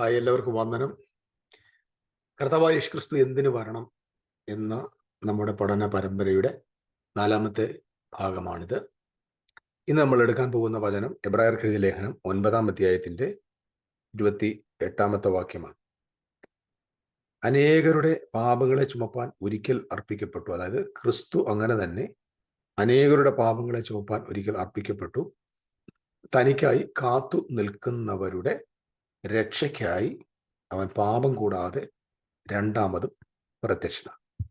Hi എല്ലാവർക്കും വന്ദനം. കർത്താവായ യേശുക്രിസ്തു എന്തിനു വരണം എന്ന നമ്മുടെ പഠന പരമ്പരയുടെ നാലാമത്തെ ഭാഗമാണിത്. ഇന്ന് നമ്മൾ എടുക്കാൻ പോകുന്ന വചനം എബ്രായർ കെഴുതി ലേഖനം ഒൻപതാം അധ്യായത്തിന്റെ ഇരുപത്തി എട്ടാമത്തെ വാക്യമാണ്. അനേകരുടെ പാപങ്ങളെ ചുമപ്പാൻ ഒരിക്കൽ അർപ്പിക്കപ്പെട്ടു. അതായത് ക്രിസ്തു അങ്ങനെ തന്നെ അനേകരുടെ പാപങ്ങളെ ചുമപ്പാൻ ഒരിക്കൽ അർപ്പിക്കപ്പെട്ടു. തനിക്കായി കാത്തു നിൽക്കുന്നവരുടെ രക്ഷയ്ക്കായി അവൻ പാപം കൂടാതെ രണ്ടാമതും പ്രത്യക്ഷനാകും.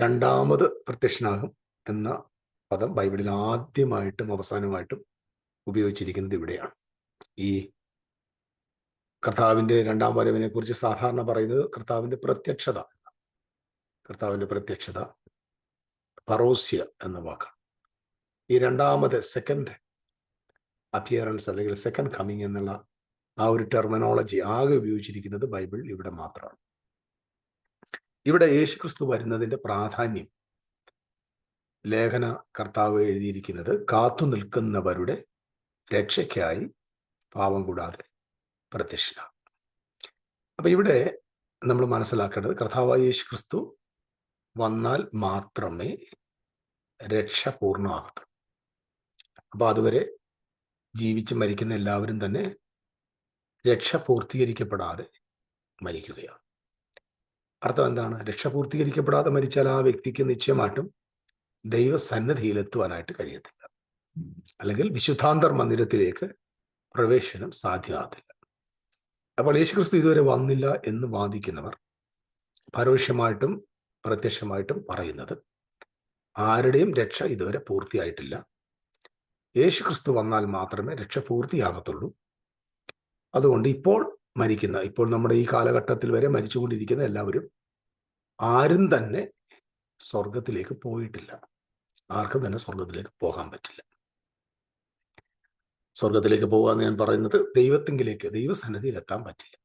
രണ്ടാമത് പ്രത്യക്ഷനാകും എന്ന പദം ബൈബിളിൽ ആദ്യമായിട്ടും അവസാനമായിട്ടും ഉപയോഗിച്ചിരിക്കുന്നത് ഇവിടെയാണ്. ഈ കർത്താവിന്റെ രണ്ടാം വരവിനെ കുറിച്ച് സാധാരണ പറയുന്നത് കർത്താവിന്റെ പ്രത്യക്ഷത. കർത്താവിന്റെ പ്രത്യക്ഷത പറോസ്യ എന്ന വാക്കാണ്. ഈ രണ്ടാമത് സെക്കൻഡ് അപ്പിയറൻസ് അല്ലെങ്കിൽ സെക്കൻഡ് കമ്മിങ് എന്നുള്ള ആ ഒരു ടെർമിനോളജി ആകെ ഉപയോഗിച്ചിരിക്കുന്നത് ബൈബിൾ ഇവിടെ മാത്രമാണ്. ഇവിടെ യേശുക്രിസ്തു വരുന്നതിന്റെ പ്രാധാന്യം ലേഖന കർത്താവ് എഴുതിയിരിക്കുന്നത് കാത്തു നിൽക്കുന്നവരുടെ രക്ഷയ്ക്കായി പാവം കൂടാതെ പ്രത്യക്ഷനാണ്. അപ്പൊ ഇവിടെ നമ്മൾ മനസ്സിലാക്കേണ്ടത് കർത്താവ് യേശു ക്രിസ്തു വന്നാൽ മാത്രമേ രക്ഷ പൂർണമാകത്തുള്ളൂ. അപ്പോൾ അതുവരെ ജീവിച്ച് മരിക്കുന്ന എല്ലാവരും തന്നെ രക്ഷ പൂർത്തീകരിക്കപ്പെടാതെ മരിക്കുകയാണ്. അർത്ഥം എന്താണ്? രക്ഷ പൂർത്തീകരിക്കപ്പെടാതെ മരിച്ചാൽ ആ വ്യക്തിക്ക് നിശ്ചയമായിട്ടും ദൈവസന്നദ്ധിയിലെത്തുവാനായിട്ട് കഴിയത്തില്ല. അല്ലെങ്കിൽ വിശുദ്ധാന്തർ മന്ദിരത്തിലേക്ക് പ്രവേശനം സാധ്യമാകത്തില്ല. അപ്പോൾ യേശുക്രിസ്തു ഇതുവരെ വന്നില്ല എന്ന് വാദിക്കുന്നവർ പരോക്ഷമായിട്ടും പ്രത്യക്ഷമായിട്ടും പറയുന്നത് ആരുടെയും രക്ഷ ഇതുവരെ പൂർത്തിയായിട്ടില്ല. യേശുക്രിസ്തു വന്നാൽ മാത്രമേ രക്ഷ പൂർത്തിയാകത്തുള്ളൂ. അതുകൊണ്ട് ഇപ്പോൾ മരിക്കുന്ന ഇപ്പോൾ നമ്മുടെ ഈ കാലഘട്ടത്തിൽ വരെ മരിച്ചുകൊണ്ടിരിക്കുന്ന എല്ലാവരും ആരും തന്നെ സ്വർഗത്തിലേക്ക് പോയിട്ടില്ല. ആർക്കും തന്നെ സ്വർഗത്തിലേക്ക് പോകാൻ പറ്റില്ല. സ്വർഗത്തിലേക്ക് പോകാന്ന് ഞാൻ പറയുന്നത് ദൈവത്തെങ്കിലേക്ക് ദൈവസന്നിധിയിൽ എത്താൻ പറ്റില്ല.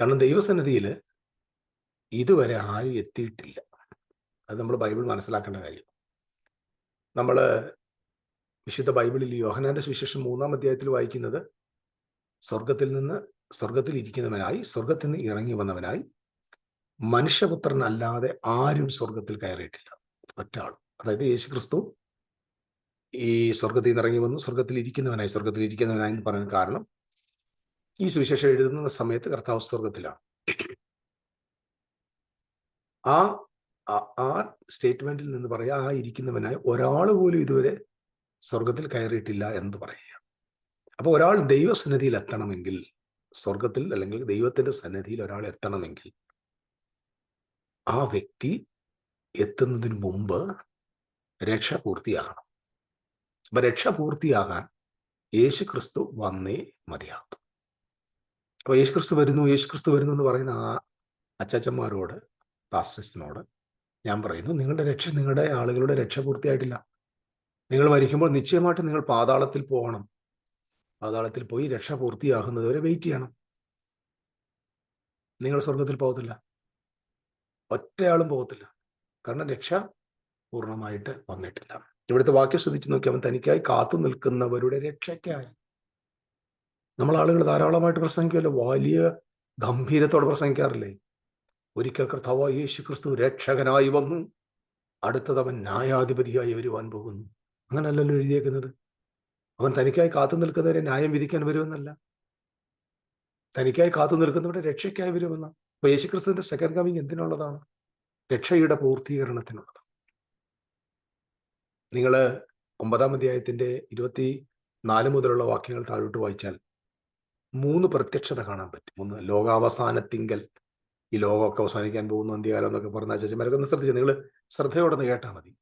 കാരണം ദൈവസന്നിധിയിൽ ഇതുവരെ ആരും എത്തിയിട്ടില്ല. അത് നമ്മൾ ബൈബിൾ മനസ്സിലാക്കേണ്ട കാര്യം. നമ്മൾ വിശുദ്ധ ബൈബിളിൽ യോഹനാന്റെ സുവിശേഷം മൂന്നാം അധ്യായത്തിൽ വായിക്കുന്നത് സ്വർഗത്തിൽ നിന്ന് സ്വർഗത്തിൽ ഇരിക്കുന്നവനായി സ്വർഗത്തിൽ നിന്ന് ഇറങ്ങി വന്നവനായി മനുഷ്യപുത്രൻ അല്ലാതെ ആരും സ്വർഗത്തിൽ കയറിയിട്ടില്ല. ഒറ്റ ആൾ അതായത് യേശു ക്രിസ്തു ഈ സ്വർഗത്തിൽ നിന്ന് ഇറങ്ങി വന്നു സ്വർഗത്തിൽ ഇരിക്കുന്നവനായി സ്വർഗത്തിൽ ഇരിക്കുന്നവനായി എന്ന് പറയാൻ കാരണം ഈ സുവിശേഷം എഴുതുന്ന സമയത്ത് കർത്താവ് സ്വർഗത്തിലാണ് ആ ആ സ്റ്റേറ്റ്മെന്റിൽ നിന്ന് പറയാ ആ ഇരിക്കുന്നവനായി ഒരാൾ പോലും ഇതുവരെ സ്വർഗത്തിൽ കയറിയിട്ടില്ല എന്ന് പറയുക അപ്പോൾ ഒരാൾ ദൈവസന്നിധിയിൽ എത്തണമെങ്കിൽ സ്വർഗത്തിൽ അല്ലെങ്കിൽ ദൈവത്തിന്റെ സന്നിധിയിൽ ഒരാൾ എത്തണമെങ്കിൽ ആ വ്യക്തി എത്തുന്നതിന് മുമ്പ് രക്ഷ പൂർത്തിയാകണം. അപ്പൊ രക്ഷ പൂർത്തിയാകാൻ യേശു ക്രിസ്തു വന്നേ മതിയാകും അപ്പൊ യേശു ക്രിസ്തു വരുന്നു യേശു ക്രിസ്തു വരുന്നു എന്ന് പറയുന്ന ആ അച്ചാച്ചന്മാരോട് പാസ്റ്റേഴ്സിനോട് ഞാൻ പറയുന്നു നിങ്ങളുടെ രക്ഷ നിങ്ങളുടെ ആളുകളുടെ രക്ഷ പൂർത്തിയായിട്ടില്ല. നിങ്ങൾ മരിക്കുമ്പോൾ നിശ്ചയമായിട്ട് നിങ്ങൾ പാതാളത്തിൽ പോകണം. പാതാളത്തിൽ പോയി രക്ഷ പൂർത്തിയാകുന്നത് വരെ വെയിറ്റ് ചെയ്യണം. നിങ്ങൾ സ്വർഗത്തിൽ പോകത്തില്ല. ഒറ്റയാളും പോകത്തില്ല. കാരണം രക്ഷ പൂർണമായിട്ട് വന്നിട്ടില്ല. ഇവിടുത്തെ വാക്യം ശ്രദ്ധിച്ചു നോക്കി അവൻ തനിക്കായി കാത്തു നിൽക്കുന്നവരുടെ രക്ഷയ്ക്കായി. നമ്മൾ ആളുകൾ ധാരാളമായിട്ട് പ്രസംഗിക്കുമല്ലോ. വലിയ ഗംഭീരത്തോടെ പ്രസംഗിക്കാറില്ലേ? ഒരിക്കൽ കർത്താവ് യേശു ക്രിസ്തു രക്ഷകനായി വന്നു. അടുത്തത് അവൻ ന്യായാധിപതിയായി വരുവാൻ പോകുന്നു. അങ്ങനല്ലല്ലോ എഴുതിയേക്കുന്നത്. അവൻ തനിക്കായി കാത്തു നിൽക്കുന്നവരെ ന്യായം വിധിക്കാൻ വരുമെന്നല്ല. തനിക്കായി കാത്തു നിൽക്കുന്നവരുടെ രക്ഷയ്ക്കായി വരുമെന്ന. അപ്പൊ യേശുക്രിസ്തുവിന്റെ സെക്കൻഡ് കമ്മിങ് എന്തിനുള്ളതാണ്? രക്ഷയുടെ പൂർത്തീകരണത്തിനുള്ളത് നിങ്ങൾ ഒമ്പതാം അധ്യായത്തിന്റെ ഇരുപത്തി നാല് മുതലുള്ള വാക്യങ്ങൾ താഴോട്ട് വായിച്ചാൽ മൂന്ന് പ്രത്യക്ഷത കാണാൻ പറ്റും. ഒന്ന് ലോകാവസാനത്തിങ്കൽ ഈ ലോകമൊക്കെ അവസാനിക്കാൻ പോകുന്നു അന്ത്യകാലം എന്നൊക്കെ പറഞ്ഞ ചേച്ചിമാരൊക്കെ ഒന്ന് ശ്രദ്ധിച്ചു? നിങ്ങൾ ശ്രദ്ധയോടെ കേട്ടാൽ മതി.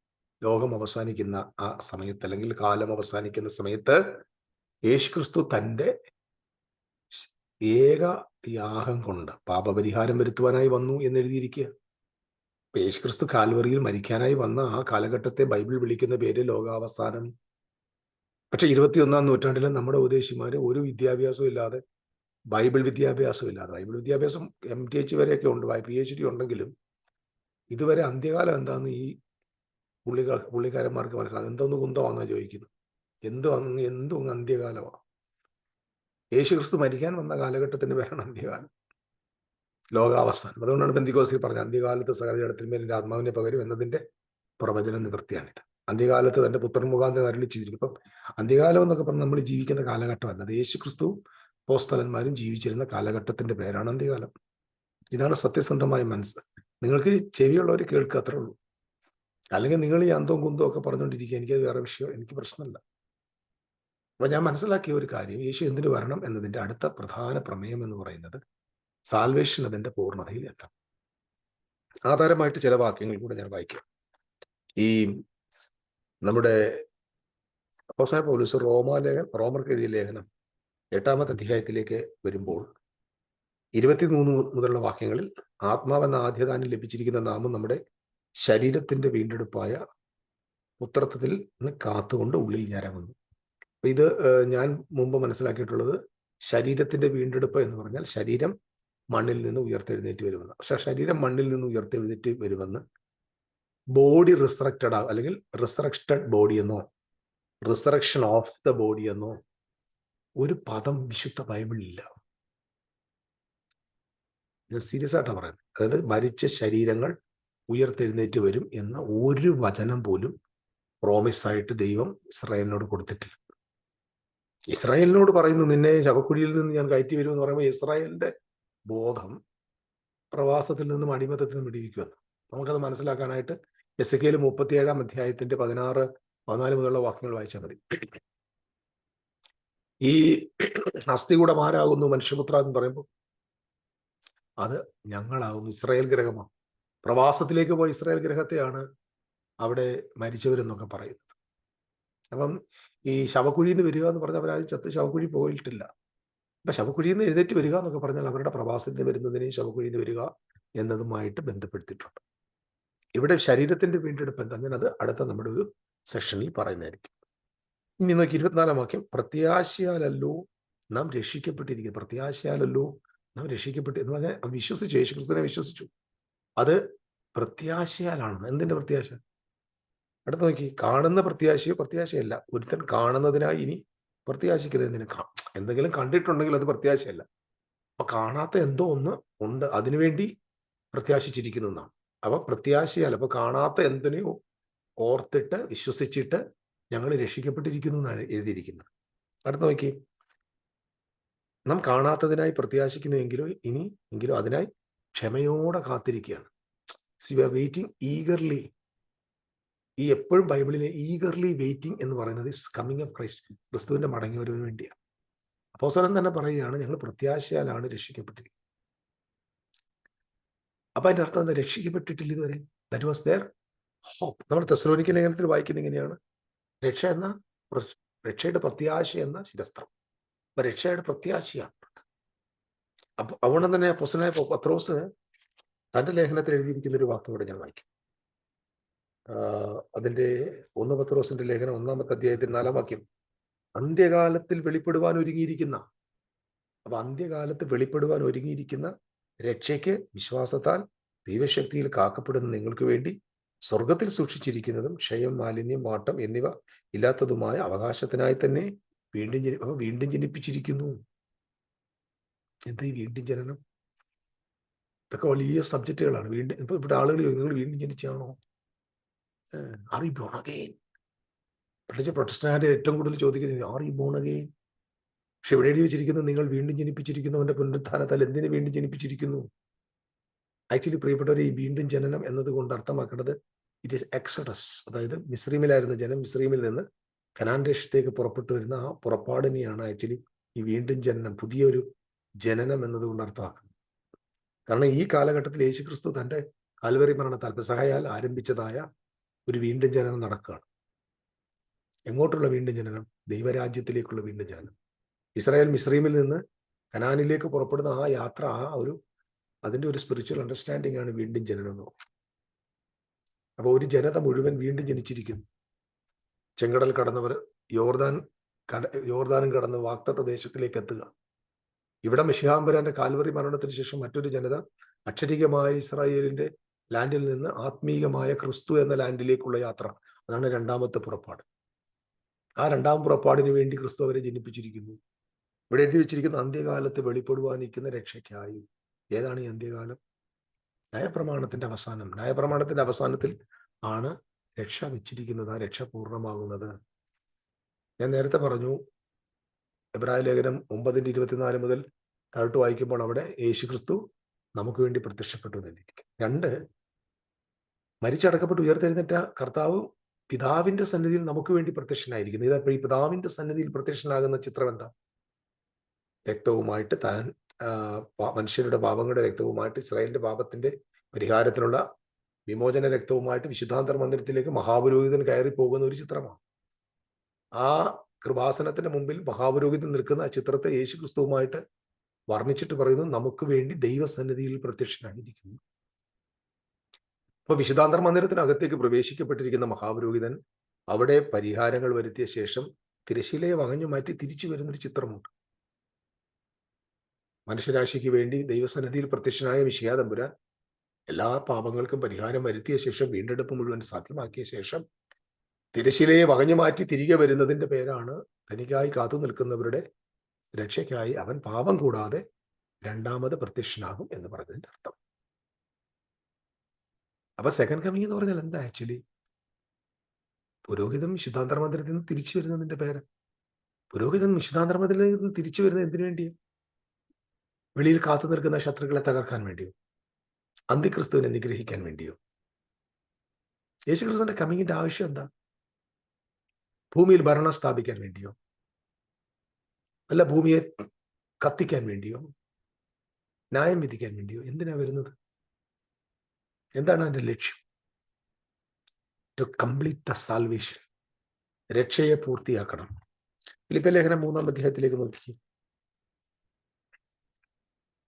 ലോകം അവസാനിക്കുന്ന ആ സമയത്ത് അല്ലെങ്കിൽ കാലം അവസാനിക്കുന്ന സമയത്ത് യേശുക്രിസ്തു തന്റെ ഏക യാഗം കൊണ്ട് പാപപരിഹാരം വരുത്തുവാനായി വന്നു എന്ന് എഴുതിയിരിക്കുക അപ്പൊ യേശുക്രിസ്തു കാൽവറിയിൽ മരിക്കാനായി വന്ന ആ കാലഘട്ടത്തെ ബൈബിൾ വിളിക്കുന്ന പേര് ലോകാവസാനം. പക്ഷെ ഇരുപത്തിയൊന്നാം നൂറ്റാണ്ടിലെ നമ്മുടെ ഉപദേശിമാര് ഒരു വിദ്യാഭ്യാസവും ഇല്ലാതെ ബൈബിൾ വിദ്യാഭ്യാസം ഇല്ലാതെ ബൈബിൾ വിദ്യാഭ്യാസം എം ടി എച്ച് വരെയൊക്കെ ഉണ്ട് പി എച്ച് ഡി ഉണ്ടെങ്കിലും ഇതുവരെ അന്ത്യകാലം എന്താന്ന് ഈ പുള്ളിക്കാർ പുള്ളിക്കാരന്മാർക്ക് മനസ്സിലാകും. എന്തോന്ന് കുന്തമാണെന്നാണ് ചോദിക്കുന്നത്. എന്ത് എന്തോ എന്തും അന്ത്യകാലമാണ്. യേശു ക്രിസ്തു മരിക്കാൻ വന്ന കാലഘട്ടത്തിന്റെ പേരാണ് അന്ത്യകാലം. ലോകാവസാനം. അതുകൊണ്ടാണ് ബന്ധിക്കോസിൽ പറഞ്ഞത് അന്ത്യകാലത്ത് സകല ജഡത്തിന്മേൽ എന്റെ ആത്മാവിനെ പകരും എന്നതിന്റെ പ്രവചന നിവൃത്തിയാണിത്. അന്ത്യകാലത്ത് തന്റെ പുത്രൻ മുഖാന്തരം അരളി ചെയ്തിരിക്കും ഇപ്പം അന്ത്യകാലം എന്നൊക്കെ പറഞ്ഞ് നമ്മൾ ജീവിക്കുന്ന കാലഘട്ടമല്ല. അത് യേശു ക്രിസ്തു പോസ്തലന്മാരും ജീവിച്ചിരുന്ന കാലഘട്ടത്തിന്റെ പേരാണ് അന്ത്യകാലം. ഇതാണ് സത്യസന്ധമായ മനസ്സ്. നിങ്ങൾക്ക് ചെവിയുള്ളവർ കേൾക്കുക അത്രേ ഉള്ളൂ. അല്ലെങ്കിൽ നിങ്ങൾ ഈ അന്തവും കുന്തവും ഒക്കെ പറഞ്ഞുകൊണ്ടിരിക്കുക. എനിക്കത് വേറെ വിഷയം എനിക്ക് പ്രശ്നമല്ല. അപ്പൊ ഞാൻ മനസ്സിലാക്കിയ ഒരു കാര്യം യേശു എന്തിനു വരണം എന്നതിന്റെ അടുത്ത പ്രധാന പ്രമേയം എന്ന് പറയുന്നത് സാൽവേഷൻ അതിന്റെ പൂർണതയിൽ എത്താം ആധാരമായിട്ട് ചില വാക്യങ്ങൾ കൂടെ ഞാൻ വായിക്കാം. ഈ നമ്മുടെ അപ്പോസായ പോലീസ് റോമാലേഖൻ റോമർക്ക് എഴുതിയ ലേഖനം എട്ടാമത്തെ അധ്യായത്തിലേക്ക് വരുമ്പോൾ ഇരുപത്തിമൂന്ന് മുതലുള്ള വാക്യങ്ങളിൽ ആത്മാവെന്ന ആദ്യദാനം ലഭിച്ചിരിക്കുന്ന നാമം നമ്മുടെ ശരീരത്തിന്റെ വീണ്ടെടുപ്പായ പുത്രത്വത്തിൽ നിന്ന് കാത്തുകൊണ്ട് ഉള്ളിൽ ഞരങ്ങുന്നു. അപ്പൊ ഇത് ഞാൻ മുമ്പ് മനസ്സിലാക്കിയിട്ടുള്ളത് ശരീരത്തിന്റെ വീണ്ടെടുപ്പ് എന്ന് പറഞ്ഞാൽ ശരീരം മണ്ണിൽ നിന്ന് ഉയർത്തെഴുന്നേറ്റ് വരുമെന്ന്. പക്ഷെ ശരീരം മണ്ണിൽ നിന്ന് ഉയർത്തെഴുന്നേറ്റ് വരുമെന്ന് ബോഡി റിസ്ട്രക്റ്റഡ് ആകും അല്ലെങ്കിൽ റിസ്ട്രക്റ്റഡ് ബോഡി എന്നോ റിസ്ട്രക്ഷൻ ഓഫ് ദ ബോഡി എന്നോ ഒരു പദം വിശുദ്ധ ബൈബിളിലില്ല. ഇത് സീരിയസ് ആയിട്ടാണ് പറയുന്നത്. അതായത് മരിച്ച ശരീരങ്ങൾ ഉയർത്തെഴുന്നേറ്റ് വരും എന്ന ഒരു വചനം പോലും പ്രോമിസായിട്ട് ദൈവം ഇസ്രായേലിനോട് കൊടുത്തിട്ടില്ല. ഇസ്രായേലിനോട് പറയുന്നു നിന്നെ ശവക്കുഴിയിൽ നിന്ന് ഞാൻ കയറ്റി വരുമെന്ന് പറയുമ്പോൾ ഇസ്രായേലിന്റെ ബോധം പ്രവാസത്തിൽ നിന്നും അടിമത്തത്തിൽ നിന്നും വിടിവിക്കുമെന്ന് നമുക്കത് മനസ്സിലാക്കാനായിട്ട് എസ് കെയിൽ മുപ്പത്തിയേഴാം അധ്യായത്തിന്റെ പതിനാറ് പതിനാല് മുതലുള്ള വാക്യങ്ങൾ വായിച്ചാൽ മതി. ഈ അസ്ഥികൂടം ആരാകുന്നു മനുഷ്യപുത്ര എന്ന് പറയുമ്പോൾ അത് ഞങ്ങളാകുന്നു ഇസ്രായേൽ ഗ്രഹമാണ്. പ്രവാസത്തിലേക്ക് പോയ ഇസ്രായേൽ ഗ്രഹത്തെയാണ് അവിടെ മരിച്ചവരെന്നൊക്കെ പറയുന്നത്. അപ്പം ഈ ശവക്കുഴിയിൽ നിന്ന് വരിക എന്ന് പറഞ്ഞാൽ അവരാരും ചത്ത് ശവക്കുഴി പോയിട്ടില്ല. അപ്പം ശവക്കുഴിയിൽ നിന്ന് എഴുന്നേറ്റ് വരിക എന്നൊക്കെ പറഞ്ഞാൽ അവരുടെ പ്രവാസത്തിന് വരുന്നതിനെയും ശവക്കുഴിയിൽ നിന്ന് വരിക എന്നതുമായിട്ട് ബന്ധപ്പെടുത്തിയിട്ടുണ്ട്. ഇവിടെ ശരീരത്തിന്റെ വീണ്ടെടുപ്പ് എന്താ? ഞാൻ അത് അടുത്ത നമ്മുടെ ഒരു സെഷനിൽ പറയുന്നതായിരിക്കും. ഇനി നോക്കി ഇരുപത്തിനാലാം വാക്യം. പ്രത്യാശയാലല്ലോ നാം രക്ഷിക്കപ്പെട്ടിരിക്കുന്നത് പ്രത്യാശയാലല്ലോ നാം രക്ഷിക്കപ്പെട്ട് എന്ന് പറഞ്ഞാൽ വിശ്വസിച്ചു. യേശുക്രിസ്തുവിനെ വിശ്വസിച്ചു. അത് പ്രത്യാശയാലാണ്. എന്തിന്റെ പ്രത്യാശ? അടുത്ത് നോക്കി. കാണുന്ന പ്രത്യാശയോ പ്രത്യാശയല്ല. ഒരുത്തൻ കാണുന്നതിനായി ഇനി പ്രത്യാശിക്കുന്നത് എന്തിനു? എന്തെങ്കിലും കണ്ടിട്ടുണ്ടെങ്കിൽ അത് പ്രത്യാശയല്ല. അപ്പൊ കാണാത്ത എന്തോ ഒന്ന് ഉണ്ട്. അതിനുവേണ്ടി പ്രത്യാശിച്ചിരിക്കുന്നു എന്നാണ്. അപ്പൊ പ്രത്യാശയല്ല. അപ്പൊ കാണാത്ത എന്തിനെയോ ഓർത്തിട്ട് വിശ്വസിച്ചിട്ട് ഞങ്ങൾ രക്ഷിക്കപ്പെട്ടിരിക്കുന്നു എന്നാണ് എഴുതിയിരിക്കുന്നത്. അടുത്ത് നോക്കി. നാം കാണാത്തതിനായി പ്രത്യാശിക്കുന്നുവെങ്കിലോ ഇനി എങ്കിലും അതിനായി ക്ഷമയോടെ കാത്തിരിക്കുകയാണ്. See we are waiting eagerly ഈ എപ്പോഴും ബൈബിളിലെ ഈഗർലി വെയിറ്റിംഗ് എന്ന് പറയുന്നത് ഇസ് കമ്മിങ് ഓഫ് ക്രൈസ്റ്റ് ക്രിസ്തുവിന്റെ മടങ്ങി വരവിന് വേണ്ടിയാണ്. അപ്പോസ്തലൻ തന്നെ പറയുകയാണ് ഞങ്ങൾ പ്രത്യാശയാലാണ് രക്ഷിക്കപ്പെട്ടിരിക്കുന്നത്. അപ്പൊ അതിന്റെ അർത്ഥം എന്താ? രക്ഷിക്കപ്പെട്ടിട്ടില്ല ഇതുവരെ. ദറ്റ് വാസ് ദർ ഹോപ്പ് നമ്മൾ തെസ്ലോനിക്ക ലേഖനത്തിൽ വായിക്കുന്നത് എങ്ങനെയാണ്? രക്ഷ എന്ന രക്ഷയുടെ പ്രത്യാശ എന്ന ശിരസ്ത്രം. അപ്പൊ രക്ഷയുടെ പ്രത്യാശയാണ്. അതുകൊണ്ട് തന്നെ പൊസനായ പത്രോസ് തന്റെ ലേഖനത്തിൽ എഴുതിയിരിക്കുന്ന ഒരു വാക്കും കൂടെ ഞാൻ വായിക്കും. അതിന്റെ ഒന്ന് പത്രോസിന്റെ ലേഖനം ഒന്നാമത്തെ അധ്യായത്തിൽ നാലാം വാക്യം. അന്ത്യകാലത്തിൽ വെളിപ്പെടുവാൻ ഒരുങ്ങിയിരിക്കുന്ന അപ്പൊ അന്ത്യകാലത്ത് വെളിപ്പെടുവാൻ ഒരുങ്ങിയിരിക്കുന്ന രക്ഷയ്ക്ക് വിശ്വാസത്താൽ ദൈവശക്തിയിൽ കാക്കപ്പെടുന്ന നിങ്ങൾക്ക് വേണ്ടി സ്വർഗത്തിൽ സൂക്ഷിച്ചിരിക്കുന്നതും ക്ഷയം മാലിന്യം വാട്ടം എന്നിവ ഇല്ലാത്തതുമായ അവകാശത്തിനായി തന്നെ വീണ്ടും വീണ്ടും ജനിപ്പിച്ചിരിക്കുന്നു. എന്താ ഈ വീണ്ടും ജനനം ഇതൊക്കെ വലിയ സബ്ജക്റ്റുകളാണ്. വീണ്ടും ഇപ്പൊ ഇവിടെ ആളുകൾ നിങ്ങൾ വീണ്ടും ജനിച്ചാണോ ആർ ഈ ബോൺ അഗെയിൻ പ്രത്യേകിച്ച് പ്രൊട്ടസ്റ്റാന്റ് ഏറ്റവും കൂടുതൽ ചോദിക്കുന്നത് ആർ ഈ ബോൺ അഗെയിൻ പക്ഷെ ഇവിടെ എഴുതി വെച്ചിരിക്കുന്നത് നിങ്ങൾ വീണ്ടും ജനിപ്പിച്ചിരിക്കുന്നവന്റെ പുനരുത്ഥാനത്താൽ എന്തിനു വീണ്ടും ജനിപ്പിച്ചിരിക്കുന്നു? ആക്ച്വലി പ്രിയപ്പെട്ടവരെ ഈ വീണ്ടും ജനനം എന്നതുകൊണ്ട് അർത്ഥമാക്കേണ്ടത് ഇറ്റ് ഈസ് എക്സഡസ് അതായത് മിസ്രീമിലായിരുന്ന ജനം മിസ്രീമിൽ നിന്ന് കനാൻ ദേശത്തേക്ക് പുറപ്പെട്ടു വരുന്ന ആ പുറപ്പാടിനെയാണ് ആക്ച്വലി ഈ വീണ്ടും ജനനം പുതിയൊരു ജനനം എന്നതുകൊണ്ട് അർത്ഥമാക്കുന്നത് കാരണം ഈ കാലഘട്ടത്തിൽ യേശുക്രിസ്തു തന്റെ കാൽവറി മരണത്താൽ പെസഹയാൽ ആരംഭിച്ചതായ ഒരു വീണ്ടും ജനനം നടക്കുകയാണ്. എങ്ങോട്ടുള്ള വീണ്ടും ജനനം? ദൈവരാജ്യത്തിലേക്കുള്ള വീണ്ടും ജനനം. ഇസ്രായേൽ മിസ്രീമിൽ നിന്ന് കനാനിലേക്ക് പുറപ്പെടുന്ന ആ യാത്ര ആ ഒരു അതിന്റെ ഒരു സ്പിരിച്വൽ അണ്ടർസ്റ്റാൻഡിംഗ് ആണ് വീണ്ടും ജനനം എന്ന് പറയുന്നത്. അപ്പൊ ഒരു ജനത മുഴുവൻ വീണ്ടും ജനിച്ചിരിക്കുന്നു. ചെങ്കടൽ കടന്നവർ യോർദാൻ യോർദാനും കടന്ന് വാക്തത്വ ദേശത്തിലേക്ക് എത്തുക. ഇവിടെ മിഷിഹാംബരാന്റെ കാൽവറി മരണത്തിന് ശേഷം മറ്റൊരു ജനത അക്ഷരികമായ ഇസ്രായേലിന്റെ ലാൻഡിൽ നിന്ന് ആത്മീയമായ ക്രിസ്തു എന്ന ലാൻഡിലേക്കുള്ള യാത്ര. അതാണ് രണ്ടാമത്തെ പുറപ്പാട്. ആ രണ്ടാം പുറപ്പാടിന് വേണ്ടി ക്രിസ്തു അവരെ ജനിപ്പിച്ചിരിക്കുന്നു. ഇവിടെ എഴുതി വെച്ചിരിക്കുന്ന അന്ത്യകാലത്ത് വെളിപ്പെടുവാനിരിക്കുന്ന രക്ഷയ്ക്കായി. ഏതാണ് ഈ അന്ത്യകാലം? നയപ്രമാണത്തിന്റെ അവസാനം. നയപ്രമാണത്തിന്റെ അവസാനത്തിൽ ആണ് രക്ഷ വെച്ചിരിക്കുന്നത് ആ രക്ഷ പൂർണമാകുന്നത്. ഞാൻ നേരത്തെ പറഞ്ഞു എബ്രാഹിം ലേഖനം ഒമ്പതിന്റെ ഇരുപത്തിനാല് മുതൽ താഴോട്ട് വായിക്കുമ്പോൾ അവിടെ യേശു ക്രിസ്തു നമുക്ക് വേണ്ടി പ്രത്യക്ഷപ്പെട്ടു എന്നിരിക്കും രണ്ട് മരിച്ചടക്കപ്പെട്ട് ഉയർത്തെഴുന്നേറ്റ കർത്താവ് പിതാവിന്റെ സന്നിധിയിൽ നമുക്ക് വേണ്ടി പ്രത്യക്ഷനായിരിക്കുന്നു. ഇതപ്പോൾ ഈ പിതാവിന്റെ സന്നിധിയിൽ പ്രത്യക്ഷനാകുന്ന ചിത്രം എന്താ? രക്തവുമായിട്ട് താൻ മനുഷ്യരുടെ പാപങ്ങളുടെ രക്തവുമായിട്ട് ഇസ്രായേലിന്റെ പാപത്തിന്റെ പരിഹാരത്തിനുള്ള വിമോചന രക്തവുമായിട്ട് വിശുദ്ധാന്തർ മന്ദിരത്തിലേക്ക് മഹാപുരോഹിതൻ കയറി പോകുന്ന ഒരു ചിത്രമാണ്. ആ കൃപാസനത്തിന്റെ മുമ്പിൽ മഹാപുരോഹിതൻ നിൽക്കുന്ന ആ ചിത്രത്തെ യേശു ക്രിസ്തുവുമായിട്ട് വർണിച്ചിട്ട് പറയുന്നു നമുക്ക് വേണ്ടി ദൈവസന്നിധിയിൽ പ്രത്യക്ഷനായിരിക്കുന്നു. അപ്പൊ വിശുദ്ധാന്തര മന്ദിരത്തിനകത്തേക്ക് പ്രവേശിക്കപ്പെട്ടിരിക്കുന്ന മഹാപുരോഹിതൻ അവിടെ പരിഹാരങ്ങൾ വരുത്തിയ ശേഷം തിരശീലയെ വകഞ്ഞു മാറ്റി തിരിച്ചു വരുന്നൊരു ചിത്രമുണ്ട്. മനുഷ്യരാശിക്ക് വേണ്ടി ദൈവസന്നിധിയിൽ പ്രത്യക്ഷനായ വിഷയാതമ്പുരാൻ എല്ലാ പാപങ്ങൾക്കും പരിഹാരം വരുത്തിയ ശേഷം വീണ്ടെടുപ്പ് മുഴുവൻ സാധ്യമാക്കിയ ശേഷം തിരശീലയെ വകഞ്ഞു മാറ്റി തിരികെ വരുന്നതിന്റെ പേരാണ് തനിക്കായി കാത്തു നിൽക്കുന്നവരുടെ രക്ഷയ്ക്കായി അവൻ പാപം കൂടാതെ രണ്ടാമത് പ്രത്യക്ഷനാകും എന്ന് പറഞ്ഞതിന്റെ അർത്ഥം. അപ്പൊ സെക്കൻഡ് കമ്മിങ് എന്ന് പറഞ്ഞാൽ എന്താ ആക്ച്വലി പുരോഹിതം വിശുദ്ധാന്തര മന്ദിരത്തിൽ നിന്ന് തിരിച്ചു വരുന്നതിന്റെ പേര്. പുരോഹിതൻ വിശുദ്ധാന്തര മന്ദിരത്തിൽ നിന്ന് തിരിച്ചു വരുന്നത് എന്തിനു വേണ്ടിയാ? വെളിയിൽ കാത്തു നിൽക്കുന്ന ശത്രുക്കളെ തകർക്കാൻ വേണ്ടിയോ? അന്തിക്രിസ്തുവിനെ നിഗ്രഹിക്കാൻ വേണ്ടിയോ? യേശുക്രിസ്തുവിന്റെ കമ്മിങ്ങിന്റെ ആവശ്യം എന്താ? ഭൂമിയിൽ ഭരണം സ്ഥാപിക്കാൻ വേണ്ടിയോ? അല്ല ഭൂമിയെ കത്തിക്കാൻ വേണ്ടിയോ? ന്യായം വിധിക്കാൻ വേണ്ടിയോ? എന്തിനാ വരുന്നത്? എന്താണ് അതിന്റെ ലക്ഷ്യം? ടു കംപ്ലീറ്റ് ദ സാൽവേഷൻ രക്ഷയെ പൂർത്തിയാക്കണം. ഫിലിപ്പ ലേഖനം മൂന്നാം അധ്യായത്തിലേക്ക് നോക്കി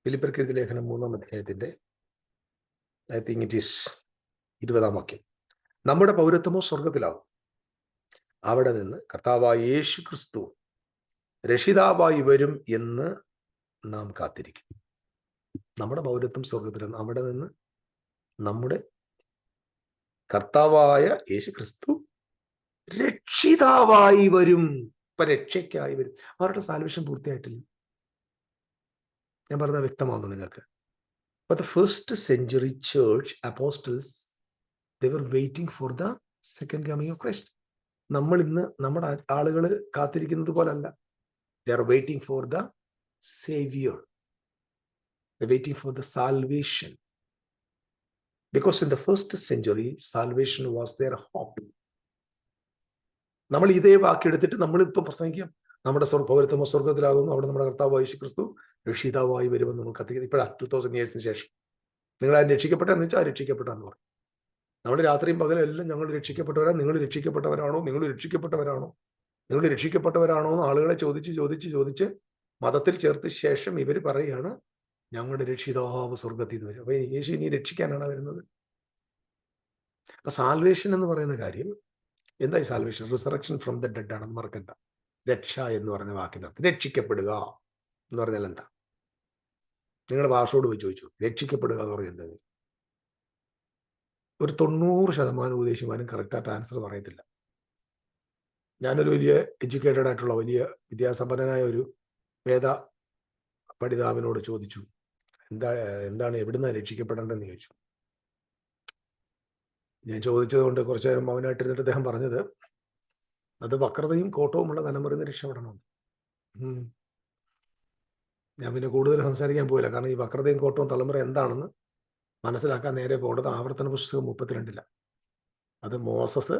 ഫിലിപ്പർക്കെഴുതി ലേഖനം മൂന്നാം അധ്യായത്തിന്റെ ഐ തിങ്ക് ഇറ്റ് ഈസ് ഇരുപതാം വാക്യം. നമ്മുടെ പൗരത്വമോ സ്വർഗത്തിലാവും അവിടെ നിന്ന് കർത്താവായ യേശു ക്രിസ്തു രക്ഷിതാവായി വരും എന്ന് നാം കാത്തിരിക്കും. നമ്മുടെ പൗരത്വം സ്വർഗത്തിലാണ് അവിടെ നിന്ന് നമ്മുടെ കർത്താവായ യേശു ക്രിസ്തു രക്ഷിതാവായി വരും ഇപ്പൊ രക്ഷയ്ക്കായി വരും. അവരുടെ സാൽവേഷൻ പൂർത്തിയായിട്ടില്ല. ഞാൻ പറഞ്ഞ വ്യക്തമാവുന്നു നിങ്ങൾക്ക്. But the first century church apostles, they were waiting for the second coming of Christ. നമ്മൾ ഇന്ന് നമ്മുടെ ആളുകൾ കാത്തിരിക്കുന്നത് പോലല്ല. ദേ waiting for the Savior. They're waiting for the salvation. Because in the first century, salvation was their hope. നമ്മൾ ഇതേ വാക്കെടുത്തിട്ട് നമ്മൾ ഇപ്പൊ പ്രസംഗിക്കാം. നമ്മുടെ പൗരത്വമോ സ്വർഗത്തിലാകുന്നു. അവിടെ നമ്മുടെ കർത്താവ് യേശു ക്രിസ്തു രക്ഷിതാവായി വരുമെന്ന് നമ്മൾ കത്തിക്കുന്നത് ഇപ്പോഴാണ് ടു തൗസൻഡ് ഇയേഴ്സിന് ശേഷം. നിങ്ങൾ ആ രക്ഷിക്കപ്പെട്ടെന്ന് വെച്ചാൽ രക്ഷിക്കപ്പെട്ടെന്ന് പറയും. നമ്മുടെ രാത്രിയും പകലും എല്ലാം ഞങ്ങൾ രക്ഷിക്കപ്പെട്ടവരാ. നിങ്ങൾ രക്ഷിക്കപ്പെട്ടവരാണോ? നിങ്ങൾ രക്ഷിക്കപ്പെട്ടവരാണോ? നിങ്ങൾ രക്ഷിക്കപ്പെട്ടവരാണോ എന്ന് ആളുകളെ ചോദിച്ച് ചോദിച്ച് ചോദിച്ച് മതത്തിൽ ചേർത്ത ശേഷം ഇവർ പറയുകയാണ് ഞങ്ങളുടെ രക്ഷിതാവ് സ്വർഗത്തിൽ നിന്ന് വരും. അപ്പൊ യേശു ഇനി രക്ഷിക്കാനാണ് വരുന്നത്. അപ്പൊ സാൽവേഷൻ എന്ന് പറയുന്ന കാര്യം എന്തായി salvation resurrection from the dead ആണെന്ന് മറക്കണ്ട. രക്ഷ എന്ന് പറഞ്ഞ വാക്കിന്റെ അർത്ഥം. രക്ഷിക്കപ്പെടുക എന്ന് പറഞ്ഞാൽ എന്താ? നിങ്ങളുടെ ഭാഷയോട് പോയി ചോദിച്ചു. രക്ഷിക്കപ്പെടുക എന്ന് പറഞ്ഞാൽ എന്താ? ഒരു തൊണ്ണൂറ് ശതമാനം ഉപദേശിമാരും കറക്റ്റായിട്ട് ആൻസർ പറയത്തില്ല. ഞാനൊരു വലിയ എഡ്യൂക്കേറ്റഡ് ആയിട്ടുള്ള വലിയ വിദ്യാസമ്പന്നനായ ഒരു വേദ പഠിതാവിനോട് ചോദിച്ചു എന്താ എന്താണ് എവിടുന്ന് രക്ഷിക്കപ്പെടേണ്ടതെന്ന് ചോദിച്ചു? ഞാൻ ചോദിച്ചത് കൊണ്ട് കുറച്ചു നേരം മൗനമായിട്ടിരുന്നിട്ട് അദ്ദേഹം പറഞ്ഞത് അത് വക്രതയും കോട്ടവുമുള്ള തലമുറയിൽ നിന്ന് രക്ഷപ്പെടണമെന്ന്. ഞാൻ പിന്നെ കൂടുതൽ സംസാരിക്കാൻ പോയില്ല കാരണം ഈ വക്രതയും കോട്ടവും തലമുറ എന്താണെന്ന് മനസ്സിലാക്കാൻ നേരെ പോകേണ്ടത് ആവർത്തന പുസ്തകം മുപ്പത്തിരണ്ടില്ല അത് മോസസ്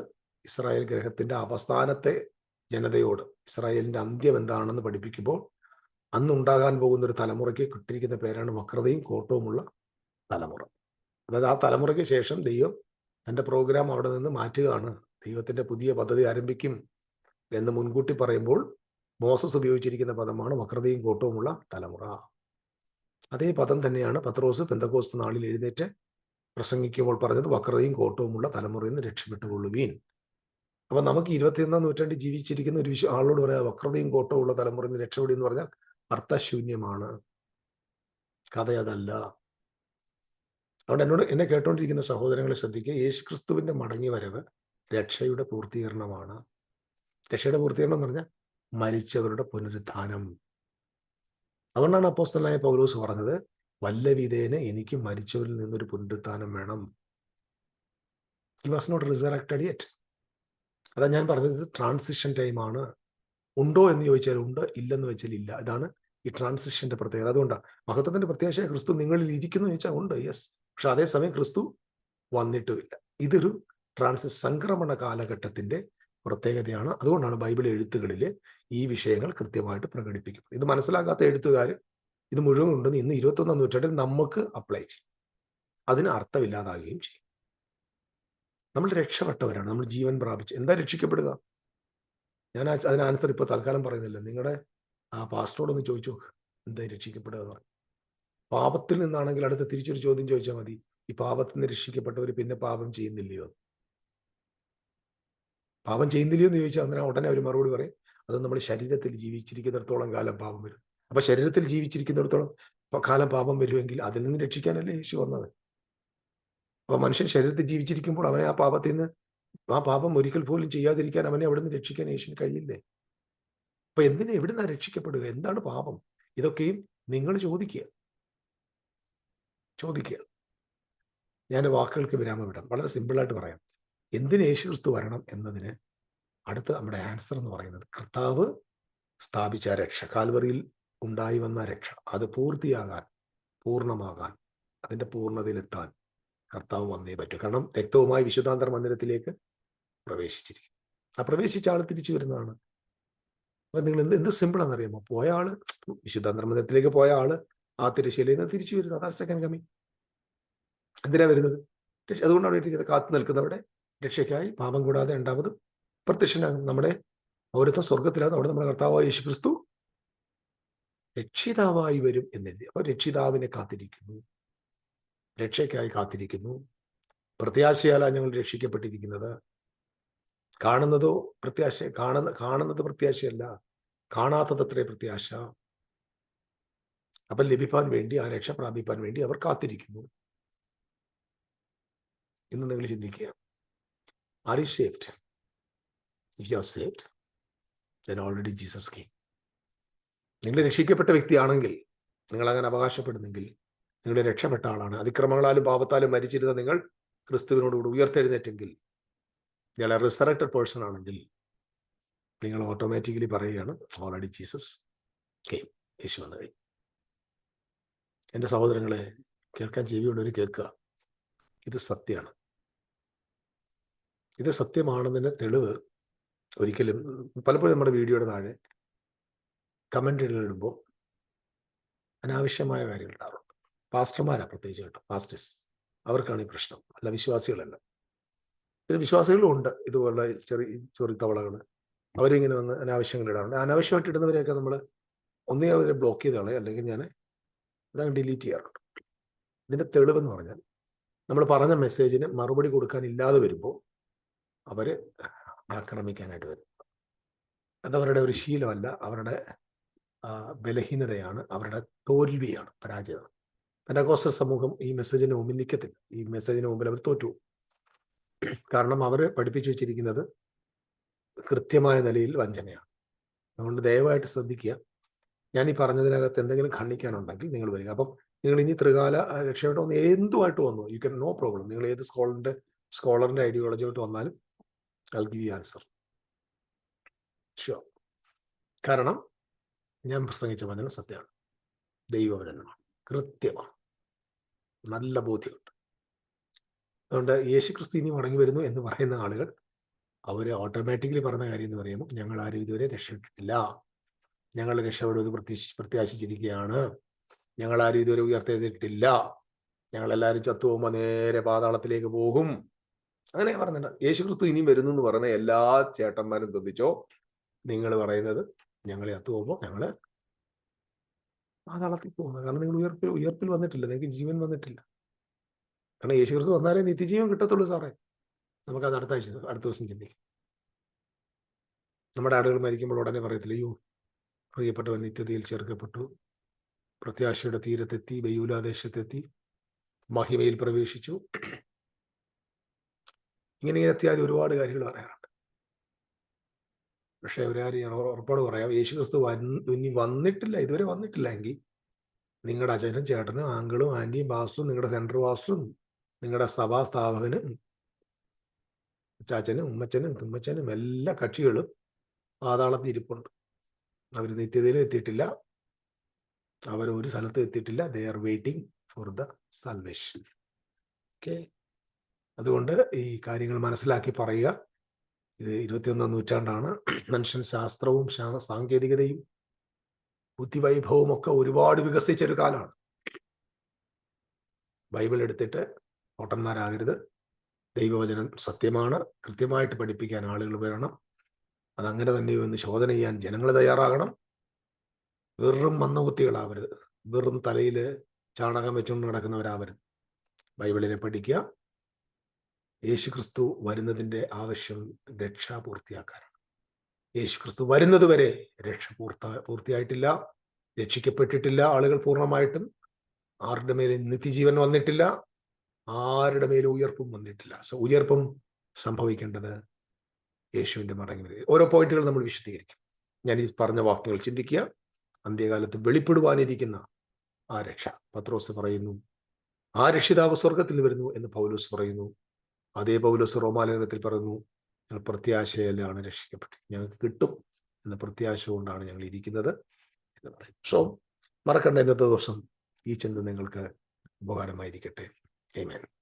ഇസ്രായേൽ ഗ്രഹത്തിന്റെ അവസാനത്തെ ജനതയോട് ഇസ്രായേലിന്റെ അന്ത്യം എന്താണെന്ന് പഠിപ്പിക്കുമ്പോൾ അന്നുണ്ടാകാൻ പോകുന്ന ഒരു തലമുറയ്ക്ക് കിട്ടിയിരിക്കുന്ന പേരാണ് വക്രതയും കോട്ടവുമുള്ള തലമുറ. അതായത് ആ തലമുറയ്ക്ക് ശേഷം ദൈവം തന്റെ പ്രോഗ്രാം അവിടെ നിന്ന് മാറ്റുകയാണ്. ദൈവത്തിന്റെ പുതിയ പദ്ധതി ആരംഭിക്കും എന്ന് മുൻകൂട്ടി പറയുമ്പോൾ മോസസ് ഉപയോഗിച്ചിരിക്കുന്ന പദമാണ് വക്രതയും കോട്ടവുമുള്ള തലമുറ. അതേ പദം തന്നെയാണ് പത്രോസ് പെന്തകോസ് നാളിൽ എഴുന്നേറ്റ് പ്രസംഗിക്കുമ്പോൾ പറഞ്ഞത് വക്രതയും കോട്ടവുമുള്ള തലമുറയിൽ നിന്ന് രക്ഷപ്പെട്ടുകൊള്ളുവീൻ. അപ്പൊ നമുക്ക് ഇരുപത്തിയൊന്നാം നൂറ്റാണ്ടിൽ ജീവിച്ചിരിക്കുന്ന ഒരു വിഷയം ആളോട് പറയാം വക്രതയും കോട്ടവും ഉള്ള തലമുറയിൽ നിന്ന് രക്ഷപ്പെടും എന്ന് പറഞ്ഞാൽ അർത്ഥശൂന്യമാണ്. കഥ അതല്ല. അതുകൊണ്ട് എന്നോട് എന്നെ കേട്ടോണ്ടിരിക്കുന്ന സഹോദരങ്ങളെ ശ്രദ്ധിക്കുക യേശു ക്രിസ്തുവിന്റെ മടങ്ങി വരവ് രക്ഷയുടെ പൂർത്തീകരണമാണ്. രക്ഷയുടെ പൂർത്തീകരണം എന്ന് പറഞ്ഞാൽ മരിച്ചവരുടെ പുനരുദ്ധാനം അതുകൊണ്ടാണ് അപ്പോസ്തലായ പൗലോസ് പറഞ്ഞത് വല്ല വിധേന എനിക്ക് മരിച്ചവരിൽ നിന്നൊരു പുനരുദ്ധാനം വേണം. He was not resurrected yet അതാ ഞാൻ പറഞ്ഞത് ട്രാൻസിഷൻ ടൈമാണ് ഉണ്ടോ എന്ന് ചോദിച്ചാൽ ഉണ്ട് ഇല്ലെന്ന് വെച്ചാൽ ഇല്ല. ഇതാണ് ഈ ട്രാൻസിഷന്റെ പ്രത്യേകത. അതുകൊണ്ടാണ് മഹത്വത്തിന്റെ പ്രത്യാശ ക്രിസ്തു നിങ്ങളിൽ ഇരിക്കുന്നു ചോദിച്ചാൽ ഉണ്ട് യെസ് പക്ഷെ അതേസമയം ക്രിസ്തു വന്നിട്ടുമില്ല. ഇതൊരു ട്രാൻസിസ് സംക്രമണ കാലഘട്ടത്തിന്റെ പ്രത്യേകതയാണ്. അതുകൊണ്ടാണ് ബൈബിൾ എഴുത്തുകളിൽ ഈ വിഷയങ്ങൾ കൃത്യമായിട്ട് പ്രകടിപ്പിക്കുന്നത്. ഇത് മനസ്സിലാക്കാത്ത എഴുത്തുകാർ ഇത് മുഴുവൻ ഉണ്ടെന്ന് ഇന്ന് ഇരുപത്തൊന്നാം നൂറ്റാണ്ടിൽ നമുക്ക് അപ്ലൈ ചെയ്യും. അതിന് അർത്ഥമില്ലാതാകുകയും ചെയ്യും. നമ്മൾ രക്ഷപ്പെട്ടവരാണ്. നമ്മൾ ജീവൻ പ്രാപിച്ച്. എന്താ രക്ഷിക്കപ്പെടുക? ഞാൻ അതിന് ആൻസർ ഇപ്പൊ തൽക്കാലം പറയുന്നില്ല. നിങ്ങളുടെ ആ പാസ്റ്ററോടൊന്ന് ചോദിച്ചു നോക്ക്. എന്താ രക്ഷിക്കപ്പെടുക എന്ന് പറയും പാപത്തിൽ നിന്നാണെങ്കിൽ അടുത്ത തിരിച്ചൊരു ചോദ്യം ചോദിച്ചാൽ മതി. ഈ പാപത്തിൽ നിന്ന് രക്ഷിക്കപ്പെട്ടവർ പിന്നെ പാപം ചെയ്യുന്നില്ലയോ? പാപം ചെയ്യുന്നില്ലയോ എന്ന് ചോദിച്ചാൽ അന്നേരം ഉടനെ ഒരു മറുപടി പറയും. അത് നമ്മൾ ശരീരത്തിൽ ജീവിച്ചിരിക്കുന്നിടത്തോളം കാലം പാപം വരും. അപ്പൊ ശരീരത്തിൽ ജീവിച്ചിരിക്കുന്നിടത്തോളം കാലം പാപം വരുമെങ്കിൽ അതിൽ നിന്ന് രക്ഷിക്കാനല്ലേ യേശു വന്നത്? അപ്പൊ മനുഷ്യൻ ശരീരത്തിൽ ജീവിച്ചിരിക്കുമ്പോൾ അവനെ ആ പാപത്തിൽ നിന്ന് ആ പാപം ഒരിക്കൽ പോലും ചെയ്യാതിരിക്കാൻ അവനെ അവിടെ നിന്ന് രക്ഷിക്കാൻ യേശുവിന് കഴിയില്ലേ? അപ്പൊ എന്തിനാ എവിടുന്നാ രക്ഷിക്കപ്പെടുക? എന്താണ് പാപം? ഇതൊക്കെയും നിങ്ങൾ ചോദിക്കുക. ചോദിക്കുക. ഞാൻ വാക്കുകൾക്ക് വിരാമം വിടാം വളരെ സിമ്പിളായിട്ട് പറയാം. എന്തിന് യേശു ക്രിസ്തു വരണം എന്നതിന് അടുത്ത നമ്മുടെ ആൻസർ എന്ന് പറയുന്നത് കർത്താവ് സ്ഥാപിച്ച രക്ഷ. കാൽവറിയിൽ ഉണ്ടായി വന്ന രക്ഷ. അത് പൂർത്തിയാകാൻ പൂർണമാകാൻ അതിന്റെ പൂർണതയിലെത്താൻ കർത്താവ് വന്നേ പറ്റൂ. കാരണം രക്തവുമായി വിശുദ്ധാന്തര മന്ദിരത്തിലേക്ക് പ്രവേശിച്ചിരിക്കും ആ പ്രവേശിച്ച ആൾ തിരിച്ചു വരുന്നതാണ്. അപ്പൊ നിങ്ങൾ എന്ത് എന്ത് സിമ്പിൾ ആണെന്നറിയാമോ? പോയ ആൾ വിശുദ്ധാന്തര മന്ദിരത്തിലേക്ക് പോയ ആൾ ആ തിരശ്ശീലയിൽ നിന്ന് തിരിച്ചു വരുന്നത് അതാണ് സെക്കൻഡ് കമ്മിങ് എന്തിനാ വരുന്നത്? അതുകൊണ്ടാണ് എഴുതിയിരിക്കുന്നത് കാത്തു നിൽക്കുന്നവരുടെ രക്ഷയ്ക്കായി പാപം കൂടാതെ രണ്ടാമത് പ്രത്യക്ഷനാകും നമ്മുടെ പൗരത്വം സ്വർഗത്തിലാണ് അവിടെ നമ്മുടെ കർത്താവായ യേശു ക്രിസ്തു രക്ഷിതാവായി വരും എന്നെഴുതി. അപ്പൊ രക്ഷിതാവിനെ കാത്തിരിക്കുന്നു. രക്ഷയ്ക്കായി കാത്തിരിക്കുന്നു. പ്രത്യാശയാല ഞങ്ങൾ രക്ഷിക്കപ്പെട്ടിരിക്കുന്നത്. കാണുന്നതോ പ്രത്യാശ കാണുന്ന കാണുന്നത് പ്രത്യാശയല്ല കാണാത്തതത്രേ പ്രത്യാശ. അപ്പം ലഭിപ്പാൻ വേണ്ടി ആ രക്ഷ പ്രാപിപ്പാൻ വേണ്ടി അവർ കാത്തിരിക്കുന്നു. ഇന്ന് നിങ്ങൾ ചിന്തിക്കുക are you saved if you are saved then already Jesus K നിങ്ങൾ രക്ഷിക്കപ്പെട്ട വ്യക്തിയാണെങ്കിൽ നിങ്ങൾ അങ്ങനെ അവകാശപ്പെടുന്നെങ്കിൽ നിങ്ങളുടെ രക്ഷപ്പെട്ട ആളാണ്. അതിക്രമങ്ങളാലും പാപത്താലും മരിച്ചിരുന്ന നിങ്ങൾ ക്രിസ്തുവിനോടുകൂടി ഉയർത്തെഴുന്നേറ്റെങ്കിൽ നിങ്ങളെ റിസറക്റ്റഡ് പേഴ്സൺ ആണെങ്കിൽ നിങ്ങൾ ഓട്ടോമാറ്റിക്കലി പറയുകയാണ് ഓൾറെഡി ജീസസ് കെയിം യേശു വന്നു കഴിഞ്ഞു. എന്റെ സഹോദരങ്ങളെ കേൾക്കാൻ ചെവിയുള്ളവർ കേൾക്കുക. ഇത് സത്യമാണ്. ഇത് സത്യമാണെന്നതിന് തെളിവ് ഒരിക്കലും പലപ്പോഴും നമ്മുടെ വീഡിയോയുടെ താഴെ കമന്റ് ഇടുമ്പോൾ അനാവശ്യമായ കാര്യങ്ങൾ ഉണ്ടാറുണ്ട് പാസ്റ്റർമാരാ പ്രത്യേകിച്ച് കേട്ടോ പാസ്റ്റേഴ്സ്. അവർക്കാണ് ഈ പ്രശ്നം. അല്ല വിശ്വാസികളല്ല. പിന്നെ വിശ്വാസികളും ഉണ്ട്. ഇതുപോലെ ചെറിയ ചെറിയ തവളകൾ. അവരിങ്ങനെ വന്ന് അനാവശ്യങ്ങൾ ഇടാറുണ്ട്. അനാവശ്യമായിട്ട് ഇടുന്നവരെയൊക്കെ നമ്മൾ ഒന്നേ അവരെ ബ്ലോക്ക് ചെയ്ത് കളയും. അല്ലെങ്കിൽ ഞാൻ അതങ്ങ് ഡിലീറ്റ് ചെയ്യാറുണ്ട്. ഇതിന്റെ തെളിവെന്ന് പറഞ്ഞാൽ നമ്മൾ പറഞ്ഞ മെസ്സേജിന് മറുപടി കൊടുക്കാനില്ലാതെ വരുമ്പോൾ അവർ ആക്രമിക്കാനായിട്ട് വരും. അതവരുടെ ഒരു ശീലമല്ല. അവരുടെ ബലഹീനതയാണ്. അവരുടെ തോൽവിയാണ് പരാജയം പെൻഡകോസ്റ്റൽ സമൂഹം ഈ മെസ്സേജിന് നിൽക്കത്തില്ല. ഈ മെസ്സേജിന് മുമ്പിൽ അവർ തോറ്റു കാരണം അവർ പഠിപ്പിച്ചു വെച്ചിരിക്കുന്നത് കൃത്യമായ നിലയിൽ വഞ്ചനയാണ്. അതുകൊണ്ട് ദയവായിട്ട് ശ്രദ്ധിക്കുക. ഞാൻ ഈ പറഞ്ഞതിനകത്ത് എന്തെങ്കിലും ഖണ്ഡിക്കാനുണ്ടെങ്കിൽ നിങ്ങൾ വരിക. അപ്പം നിങ്ങൾ ഇനി ത്രികാല രക്ഷയോട്ട് വന്ന് എന്തുമായിട്ട് വന്നു? യു ക്യാൻ നോ പ്രോബ്ലം നിങ്ങൾ ഏത് സ്കോളറിന്റെ സ്കോളറിന്റെ ഐഡിയോളജിയായിട്ട് വന്നാലും I give you answer sure കാരണം ഞാൻ പ്രസംഗിച്ച വചനം സത്യമാണ്. ദൈവവചനമാണ്. കൃത്യമാണ്. നല്ല ബോധ്യമുണ്ട്. അതുകൊണ്ട് യേശു ക്രിസ്തു ഇനി മടങ്ങി വരുന്നു എന്ന് പറയുന്ന ആളുകൾ അവർ ഓട്ടോമാറ്റിക്കലി പറഞ്ഞ കാര്യം എന്ന് പറയുമ്പോൾ ഞങ്ങൾ ആരും ഇതുവരെ രക്ഷപ്പെട്ടിട്ടില്ല. ഞങ്ങൾ രക്ഷപ്പെടുന്നത് പ്രത്യാശി പ്രത്യാശിച്ചിരിക്കുകയാണ്. ഞങ്ങൾ ആരും ഇതുവരെ ഉയർത്തെഴുതിട്ടില്ല ഞങ്ങളെല്ലാവരും ചത്തുപോകുമ്പോൾ നേരെ പാതാളത്തിലേക്ക് പോകും. അങ്ങനെ പറഞ്ഞിട്ടുണ്ട് യേശു ക്രിസ്തു ഇനിയും വരുന്നു എന്ന് പറയുന്ന എല്ലാ ചേട്ടന്മാരും ശ്രദ്ധിച്ചോ? നിങ്ങൾ പറയുന്നത് ഞങ്ങൾ ചത്തുപോകുമ്പോൾ ഞങ്ങൾ പാതാളത്തിൽ പോകുന്നത് കാരണം നിങ്ങൾ ഉയർപ്പിൽ ഉയർപ്പിൽ വന്നിട്ടില്ല. നിങ്ങൾക്ക് ജീവൻ വന്നിട്ടില്ല. കാരണം യേശു ക്രിസ്തു വന്നാലേ നിത്യജീവൻ കിട്ടത്തുള്ളൂ സാറേ. നമുക്കത് അടുത്ത ആഴ്ച അടുത്ത ദിവസം ചിന്തിക്കാം. നമ്മുടെ ആടുകൾ മരിക്കുമ്പോൾ ഉടനെ പറയത്തില്ല യോ പ്രിയപ്പെട്ടവൻ നിത്യതയിൽ ചേർക്കപ്പെട്ടു. പ്രത്യാശയുടെ തീരത്തെത്തി ബയൂലാദേശത്തെത്തി മഹിമയിൽ പ്രവേശിച്ചു. ഇങ്ങനെ ഇങ്ങനെ അത്യാദ്യം ഒരുപാട് കാര്യങ്ങൾ പറയാറുണ്ട്. പക്ഷെ ഒരു ഞാൻ ഉറപ്പോട് പറയാം. യേശു ക്രിസ്തു ഇനി വന്നിട്ടില്ല ഇതുവരെ വന്നിട്ടില്ല എങ്കിൽ നിങ്ങളുടെ അച്ഛനും ചേട്ടനും ആങ്കിളും ആന്റിയും പാസ്റ്ററും നിങ്ങളുടെ സെൻട്രൽ പാസ്റ്ററും നിങ്ങളുടെ സഭാ സ്ഥാപകനും ചാച്ചനും ഉമ്മച്ചനും തുമ്മച്ചനും എല്ലാ കക്ഷികളും പാതാളത്തിൽ ഇരിപ്പുണ്ട്. അവർ നിത്യതയിലും എത്തിയിട്ടില്ല. അവർ ഒരു സ്ഥലത്ത് എത്തിയിട്ടില്ല. They are waiting for the salvation okay അതുകൊണ്ട് ഈ കാര്യങ്ങൾ മനസ്സിലാക്കി പറയുക. ഇത് ഇരുപത്തിയൊന്നാം നൂറ്റാണ്ടാണ്. മനുഷ്യൻ ശാസ്ത്രവും സാങ്കേതികതയും ബുദ്ധിവൈഭവവും ഒക്കെ ഒരുപാട് വികസിച്ച ഒരു കാലമാണ്. ബൈബിൾ എടുത്തിട്ട് ഓട്ടന്മാരാകരുത് ദൈവവചനം സത്യമാണ്. കൃത്യമായിട്ട് പഠിപ്പിക്കാൻ ആളുകൾ വരണം. അതങ്ങനെ തന്നെയോ എന്ന് ശോധന ചെയ്യാൻ ജനങ്ങൾ തയ്യാറാകണം. വെറും മന്ദബുദ്ധികളാവരുത്. വെറും തലയിൽ ചാണകം വെച്ചുകൊണ്ട് നടക്കുന്നവരാവരുത്. ബൈബിളിനെ പഠിക്കുക. യേശുക്രിസ്തു വരുന്നതിന്റെ ആവശ്യം രക്ഷ പൂർത്തിയാക്കാനാണ്. യേശുക്രിസ്തു വരുന്നത് വരെ രക്ഷ പൂർത്ത പൂർത്തിയായിട്ടില്ല രക്ഷിക്കപ്പെട്ടിട്ടില്ല ആളുകൾ പൂർണമായിട്ടും. ആരുടെ മേലെ നിത്യജീവൻ വന്നിട്ടില്ല ആരുടെ മേലും ഉയർപ്പും വന്നിട്ടില്ല. സോ ഉയർപ്പും സംഭവിക്കേണ്ടത് യേശുവിന്റെ മടങ്ങി ഓരോ പോയിന്റുകൾ നമ്മൾ വിശദീകരിക്കും. ഞാൻ ഈ പറഞ്ഞ വാക്കുകൾ ചിന്തിക്കുക. അന്ത്യകാലത്ത് വെളിപ്പെടുവാനിരിക്കുന്ന ആ രക്ഷ. പത്രോസ് പറയുന്നു ആ രക്ഷിതാവ് സ്വർഗത്തിൽ വരുന്നു എന്ന് പൗലോസ് പറയുന്നു. അതേ പൗലോസ് റോമാലേഖനത്തിൽ പറയുന്നു ഞങ്ങൾ പ്രത്യാശയിലാണ് രക്ഷിക്കപ്പെട്ടത് ഞങ്ങൾക്ക് കിട്ടും എന്ന പ്രത്യാശ കൊണ്ടാണ് ഞങ്ങൾ ഇരിക്കുന്നത് എന്ന് പറയും. സോ മറക്കണ്ട ഇന്നത്തെ ദിവസം ഈ ചിന്ത നിങ്ങൾക്ക് ഉപകാരമായിരിക്കട്ടെ. Amen.